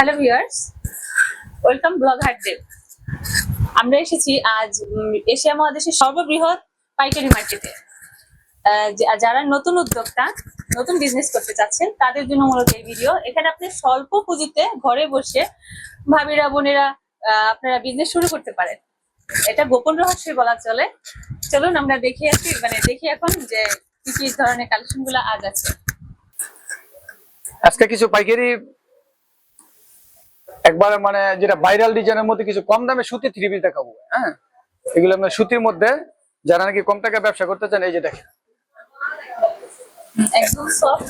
Hello viewers welcome blog হাটদেব আমরা এসেছি আজ এশিয়া মহাদেশের সর্ববৃহৎ পাইকারি মার্কেটে যারা নতুন উদ্যোক্তা, নতুন বিজনেস করতে চাচ্ছেন, তাদের জন্য মূলত এই ভিডিও এখানে আপনি স্বল্প পুঁজিতে ঘরে বসে ভাবিরা, বোনেরা আপনারা বিজনেস শুরু করতে পারেন। এটা গোপন রহস্যই বলা চলে। চলুন, আমরা দেখে আসি মানে দেখি এখন যে কি কি ধরনের কালেকশনগুলো আজ আছে। আজকে কিছু পাইকারি একবার মানে যেটা ভাইরাল ডিজাইনের মধ্যে কিছু কম দামে সুতি থ্রি পিস দেখাবো হ্যাঁ? এগুলো আমরা সুতির মধ্যে যারা নাকি কম টাকা ব্যবসা করতে চান এই যে দেখেন।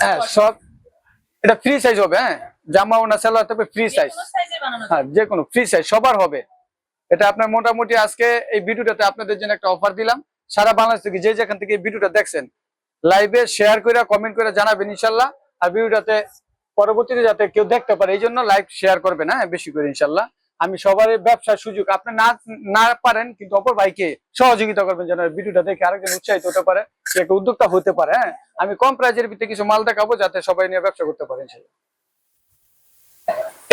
হ্যাঁ সব এটা ফ্রি সাইজ হবে হ্যাঁ? জামা ওনা সালোয়ার তবে ফ্রি সাইজ হ্যাঁ যে কোনো ফ্রি সাইজ সবার হবে। এটা আপনার মোটামুটি আজকে এই ভিডিওটাতে আপনাদের জন্য একটা অফার দিলাম। সারা বাংলাদেশ থেকে যে যেখান থেকে এই ভিডিওটা দেখছেন লাইভে শেয়ার করে কমেন্ট করে জানাবেন ইনশাল্লাহ। আর ভিডিওটাতে পরবর্তীতে যাতে কেউ দেখতে পারে, এই জন্য লাইভ শেয়ার করবেন হ্যাঁ বেশি করে ইনশাল্লাহ। আমি সবারই ব্যবসার সুযোগ, আপনি না না পারেন, কিন্তু অপর ভাইকে সহযোগিতা করবেন যেন ভিডিওটা দেখে আরেকজন উৎসাহিত হতে পারে একটা উদ্যোক্তা হতে পারে হ্যাঁ। আমি কম প্রাইজের ভিত্তিতে কিছু মাল দেখাবো যাতে সবাই নিয়ে ব্যবসা করতে পারে, ইনশাল্লাহ।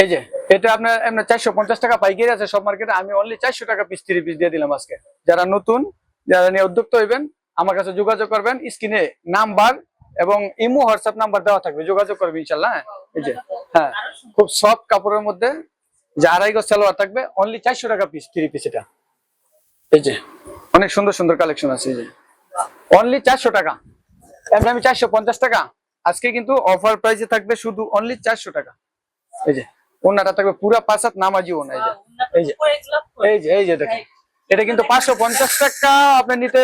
এই যে, এটা আপনার এমনি চারশো পঞ্চাশ টাকা পাইকারি আছে সব মার্কেটে আমি অনলি চারশো টাকা পিস থ্রি পিস দিয়ে দিলাম আজকে। যারা নতুন, যারা নিয়ে উদ্যোক্তা হইবেন, আমার কাছে যোগাযোগ করবেন, স্ক্রিনে নাম্বার এবং ইমো হোয়াটসঅ্যাপ নাম্বার দেওয়া থাকবে যোগাযোগ করবে ইনশাল্লাহ হ্যাঁ? এই যে হ্যাঁ খুব সফট কাপড়ের মধ্যে যে আড়াই গজ সালোয়ার থাকবে অনলি চারশো টাকা পিস থ্রি পিস এটা। এই যে অনেক সুন্দর সুন্দর কালেকশন আছে এই যে। অনলি চারশো টাকা। এমনি আমি চারশো পঞ্চাশ টাকা। আজকে কিন্তু অফার প্রাইসে থাকবে শুধু অনলি চারশো টাকা। এই যে ওনাটা থাকবে পুরা পাঁচ হাত নামাজি ওনা এই যে। এই যে এই যে এই যে দেখেন। এটা কিন্তু পাঁচশো পঞ্চাশ টাকা আপনি নিতে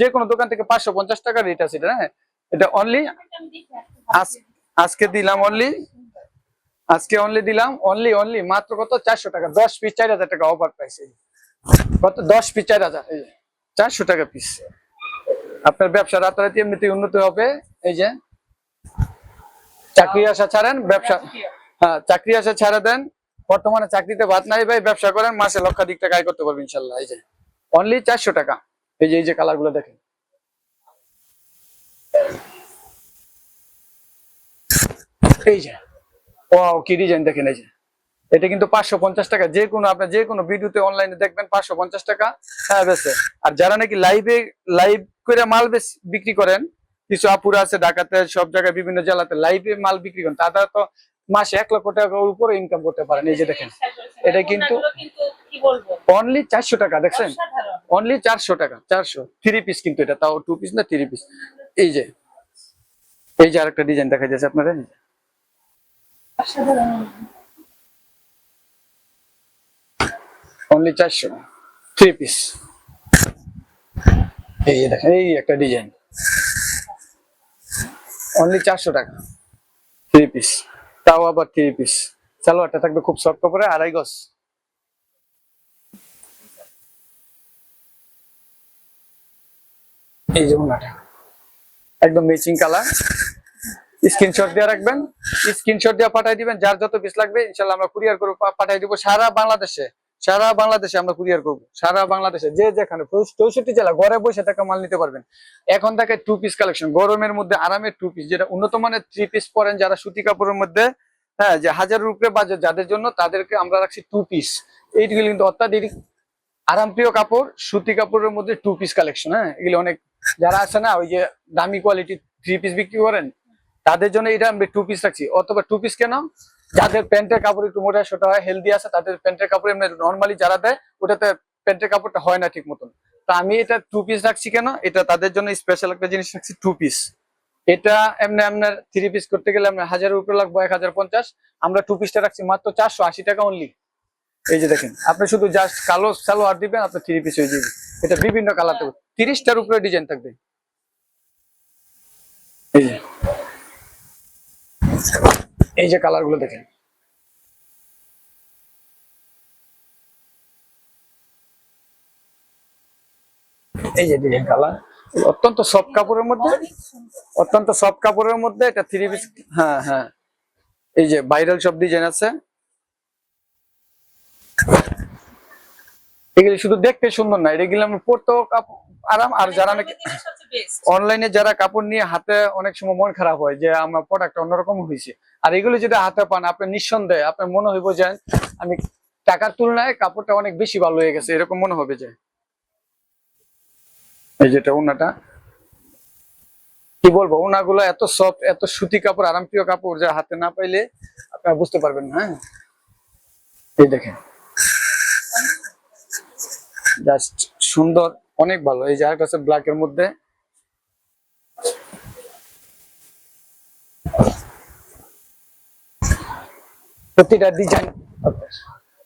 যে কোনো দোকান থেকে পাঁচশো পঞ্চাশ টাকা রেট আছে এটা হ্যাঁ? এটা অনলি আজকে দিলাম অনলি আজকে অনলি দিলাম? অনলি অনলি মাত্র কত? চারশো টাকা। দশ পিস চার হাজার টাকা অফার প্রাইস কত? দশ পিস চার হাজার। এই চারশো টাকা পিস আপনার ব্যবসা রাতারাতি এমনিতে উন্নতি হবে। এই যে, চাকরি আসা ছাড়েন, ব্যবসা হ্যাঁ চাকরি আসা ছাড়া দেন। বর্তমানে চাকরিতে ভাত নাই ভাই, ব্যবসা করেন, মাসে লক্ষাধিক টাকা আয় করতে পারবেন ইনশাল্লাহ। এই যে অনলি চারশো টাকা। এই যে এই যে কালারগুলো দেখেন। এই যে ও কি ডিজাইন দেখেন এই যে। এটা কিন্তু পাঁচশো পঞ্চাশ টাকা যে কোনো আপনার যে কোনো ভিডিওতে অনলাইনে দেখবেন পাঁচশো পঞ্চাশ টাকা হ্যাঁ বেছে আর যারা নাকি লাইভে লাইভ করে মাল বেশ- বিক্রি করেন কিছু আপুরা আছে ঢাকাতে সব জায়গায় বিভিন্ন জেলাতে লাইভে মাল বিক্রি করেন তারা তো মাসে এক লক্ষ টাকার উপরে ইনকাম করতে পারেন এই যে দেখেন। এটা কিন্তু- অনলি চারশো টাকা দেখছেন? অনলি চারশো টাকা চারশো। থ্রি পিস কিন্তু এটা তাও টু পিস না থ্রি পিস এই যে এই যে আরেকটা ডিজাইন দেখা যাচ্ছে আপনারা অনলি চারশো থ্রি পিস এই যে দেখেন, এই একটা ডিজাইন অনলি চারশো টাকা থ্রি পিস তাও আবার থ্রি পিস সালোয়ারটা থাকবে খুব সফট কাপড়ে, আড়াই গজ। এই যে ওনাটা। একদম ম্যাচিং কালার স্ক্রিনশট দিয়ে রাখবেন। স্ক্রিনশট দিয়ে পাঠিয়ে দিবেন। যার যত পিস লাগবে, ইনশাল্লাহ আমরা কুরিয়ার করে পাঠিয়ে দিব সারা বাংলাদেশে। সারা বাংলাদেশে আমরা কুরিয়ার করব। সারা বাংলাদেশে। যে যেখানে চৌষট্টি জেলা, ঘরে বসে টাকা মাল নিতে পারবেন। এখন থাকে টু পিস কালেকশন গরমের মধ্যে আরামের টু পিস যেটা উন্নত মানের থ্রি পিস পরেন যারা সুতি কাপড়ের মধ্যে হ্যাঁ যে হাজার উপরে বাজেট যাদের জন্য তাদেরকে আমরা রাখছি টু পিস এইগুলি কিন্তু অত্যাধিক আরামপ্রিয় কাপড়। সুতি কাপড়ের মধ্যে টু পিস কালেকশন হ্যাঁ? এগুলি অনেক যারা আছে না, ওই যে দামি কোয়ালিটি থ্রি পিস বিক্রি করেন, তাদের জন্য এটা আমি টু পিস রাখছি। অথবা টু পিস কেন? যাদের প্যান্টের কাপড় একটু মোটা সোটা হয় হেলদি আছে, তাদের প্যান্টের কাপড় এমনি নর্মালি যারা দেয়, ওটাতে প্যান্টের কাপড়টা হয় না ঠিক মতন তো আমি এটা টু পিস রাখছি কেন? এটা তাদের জন্য স্পেশাল একটা জিনিস রাখছি টু পিস এটা এমনি আপনার থ্রি পিস করতে গেলে আপনার হাজারের উপরে লাগবে এক হাজার পঞ্চাশ। আমরা টু পিসটা রাখছি মাত্র চারশো আশি টাকা অনলি এই যে দেখেন, আপনি শুধু জাস্ট কালো সালোয়ার দিবেন আপনার থ্রি পিস হয়ে যাবে। এটা বিভিন্ন কালার থাকবে তিরিশটার উপরে ডিজাইন থাকবে। এই যে। এই যে কালারগুলো দেখেন। এই যে ডিজাইন কালার। অত্যন্ত সফট কাপড়ের মধ্যে অত্যন্ত সফট কাপড়ের মধ্যে এটা থ্রি পিস হ্যাঁ হ্যাঁ। এই যে ভাইরাল সব ডিজাইন আছে। এগুলি শুধু দেখতে সুন্দর না এগুলি আমরা পরতেও আরাম আর যারা নাকি। অনলাইনে যারা কাপড় নিয়ে হাতে অনেক সময় মন খারাপ হয় যে আমার প্রোডাক্ট অন্যরকম হয়েছে। আর এগুলো যদি হাতে পান আপনি নিঃসন্দেহে আপনার মনে হইব যে আমি টাকার তুলনায় কাপড়টা অনেক বেশি ভালো হয়ে গেছে এরকম মনে হবে যে। এই যেটা ওনাটা। কি বলব ওনাগুলো এত সফট এত সুতি কাপড় আরামপ্রিয় কাপড় যা হাতে না পাইলে আপনারা বুঝতে পারবেন না হ্যাঁ? এই দেখেন। জাস্ট সুন্দর অনেক ভালো। এই আরেকটা আছে ব্ল্যাক এর মধ্যে। প্রতিটা ডিজাইন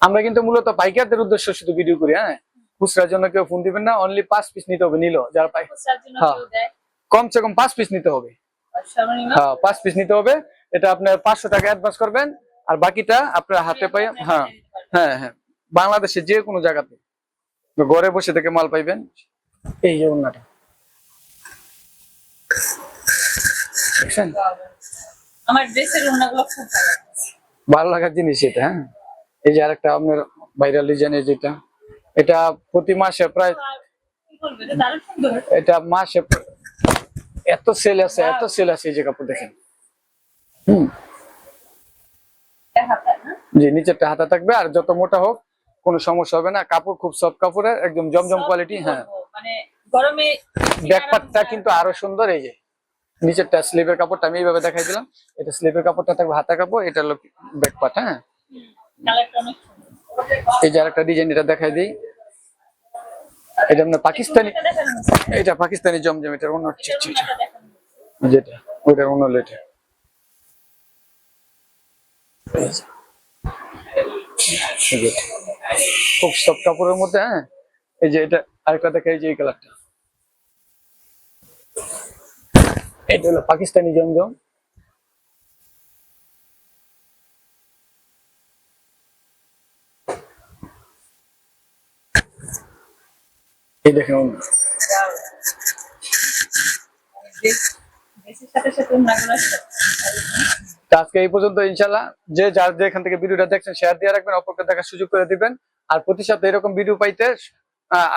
আমরা কিন্তু মূলত পাইকারদের উদ্দেশ্য শুধু ভিডিও করি হ্যাঁ? খুচরার জন্য কেউ ফোন দিবেন না অনলি পাঁচ পিস নিতে হবে নিল। যারা পাই হ্যাঁ। কমসে কম পাঁচ পিস নিতে হবে। হ্যাঁ পাঁচ পিস নিতে হবে। এটা আপনার পাঁচশো টাকা অ্যাডভান্স করবেন। আর বাকিটা আপনার হাতে পাই হ্যাঁ। হ্যাঁ হ্যাঁ। বাংলাদেশে যে কোনো জায়গাতে। ঘরে বসে থেকে মাল পাইবেন? এই যে ওনাটা দেখছেন? আমার ড্রেসের ওড়নাগুলো খুব ভালো ভালো লাগার জিনিস এটা হ্যাঁ? এই যে আরেকটা আপনার ভাইরাল ডিজাইনের যেটা এটা প্রতি মাসে প্রায় এটা মাসে এত সেল আছে এত সেল আছে এই যে কাপড় দেখেন। হম। এটা জি নিচেরটা হাতা থাকবে আর যত মোটা হোক কোনো সমস্যা হবে না। কাপড় খুব সফট কাপড়ের একদম জমজম কোয়ালিটি হ্যাঁ। মানে গরমে ব্যাকপার্টটা কিন্তু আরও সুন্দর এই যে। নিচেরটা স্লিপের কাপড়টা আমি এইভাবে দেখাই দিলাম। এটা স্লিপের কাপড়টা থাকবে হাতা কাপড় এটা হলো ব্যাকপার্ট হ্যাঁ। এই যে আরেকটা ডিজাইন এটা দেখাই দিই। এটা আপনার পাকিস্তানি এটা। এটা পাকিস্তানি জমজম এটার অন্য। যেটা ওইটার অন্য লেটে। খুব সব কাপড়ের মধ্যে হ্যাঁ? এই যে এটা আরেকটা দেখা, এই যে এই কালারটা। এটা হলো পাকিস্তানি জমজম। এই দেখেন। সাথে সাথে তো আজকে এই পর্যন্ত ইনশাল্লাহ যে যার যে এখান থেকে ভিডিওটা দেখছেন শেয়ার দিয়ে রাখবেন, অপরকে দেখার সুযোগ করে দিবেন আর প্রতি সপ্তাহে এরকম ভিডিও পাইতে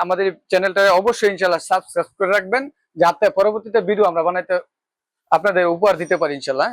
আমাদের চ্যানেলটা অবশ্যই ইনশাল্লাহ সাবস্ক্রাইব করে রাখবেন, যাতে পরবর্তীতে ভিডিও আমরা বানাইতে আপনাদের উপহার দিতে পারি ইনশাল্লাহ হ্যাঁ?